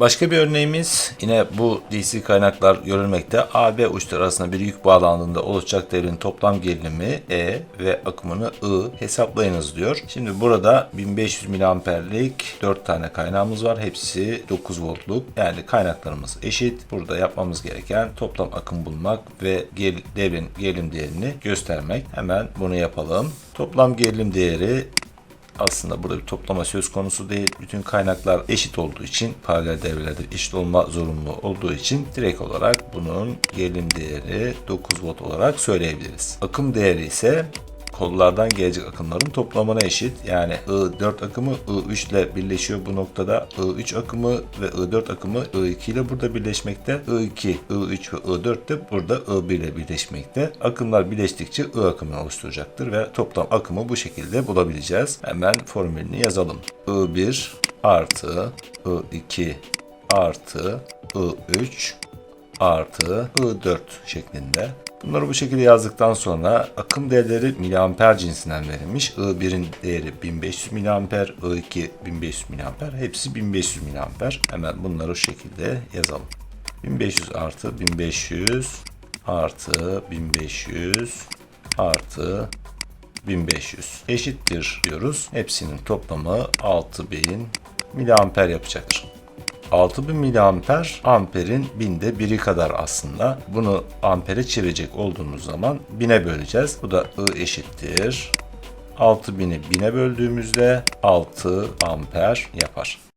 Başka bir örneğimiz yine bu DC kaynaklar görülmekte. A, B uçları arasında bir yük bağlandığında oluşacak devrin toplam gerilimi E ve akımını I hesaplayınız diyor. Şimdi burada 1500 miliamperlik 4 tane kaynağımız var. Hepsi 9 voltluk. Yani kaynaklarımız eşit. Burada yapmamız gereken toplam akım bulmak ve gel- devrin gerilim değerini göstermek. Hemen bunu yapalım. Toplam gerilim değeri aslında burada bir toplama söz konusu değil. Bütün kaynaklar eşit olduğu için paralel devrelerde eşit olma zorunlu olduğu için direkt olarak bunun gerilim değeri 9 volt olarak söyleyebiliriz. Akım değeri ise kollardan gelecek akımların toplamına eşit. Yani I4 akımı I3 ile birleşiyor bu noktada. I3 akımı ve I4 akımı I2 ile burada birleşmekte. I2, I3 ve I4 de burada I1 ile birleşmekte. Akımlar birleştikçe I akımını oluşturacaktır ve toplam akımı bu şekilde bulabileceğiz. Hemen formülünü yazalım. I1 artı I2 artı I3 artı I4 şeklinde. Bunları bu şekilde yazdıktan sonra akım değerleri miliamper cinsinden verilmiş. I1'in değeri 1500 miliamper, I2 1500 miliamper. Hepsi 1500 miliamper. Hemen bunları şu şekilde yazalım. 1500 artı 1500 artı 1500 artı 1500 eşittir diyoruz. Hepsinin toplamı 6000 miliamper yapacaktır. 6000 miliamper amperin binde biri kadar aslında. Bunu ampere çevirecek olduğumuz zaman bine böleceğiz. Bu da I eşittir. 6000'i bine böldüğümüzde 6 amper yapar.